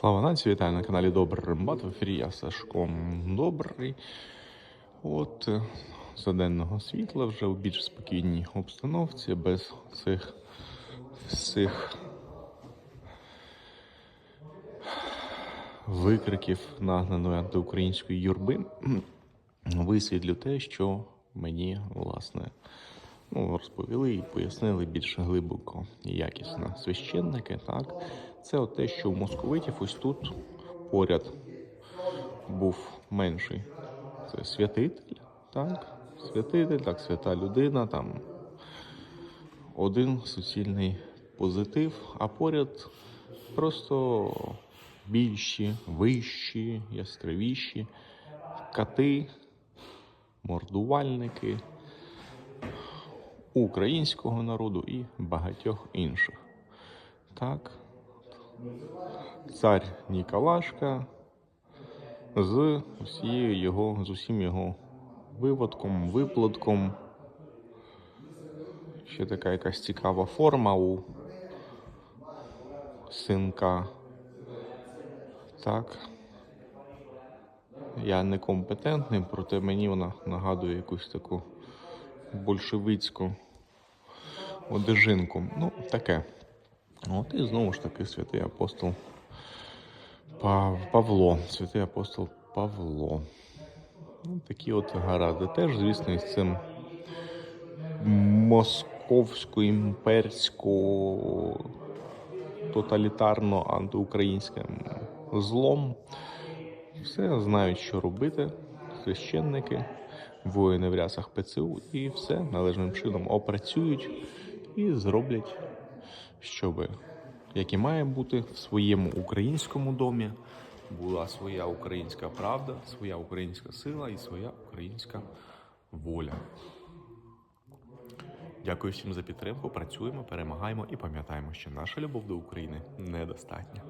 Слава нації, вітаю на каналі Добрий Рембат. В ефірі я Сашко Добрий. От е, за денного світла вже в більш спокійній обстановці, без цих всіх викриків нагнаної антиукраїнської юрби. Висвітлю те, що мені власне ну, розповіли і пояснили більш глибоко і якісно священники. Так, це те, що у московитів ось тут поряд був менший. Це святитель, так, святитель, так, свята людина, там один суцільний позитив, а поряд просто більші, вищі, яскравіші кати, мордувальники українського народу і багатьох інших. Так, цар Ніколашка з усією його, з усім його виводком, виплатком. Ще така якась цікава форма у синка. Так. Я некомпетентний, проте мені вона нагадує якусь таку большевицьку одежинку. Ну, таке. От і знову ж таки святий апостол Пав... Павло. Святий апостол Павло. Ну, такі от гаразди. Теж, звісно, із цим московсько-імперсько тоталітарно антиукраїнським злом. Все знають, що робити. Священники, воїни в рясах ПЦУ, і все належним чином опрацюють і зроблять, щоб, як і має бути в своєму українському домі, була своя українська правда, своя українська сила і своя українська воля. Дякую всім за підтримку. Працюємо, перемагаємо і пам'ятаємо, що наша любов до України недостатня.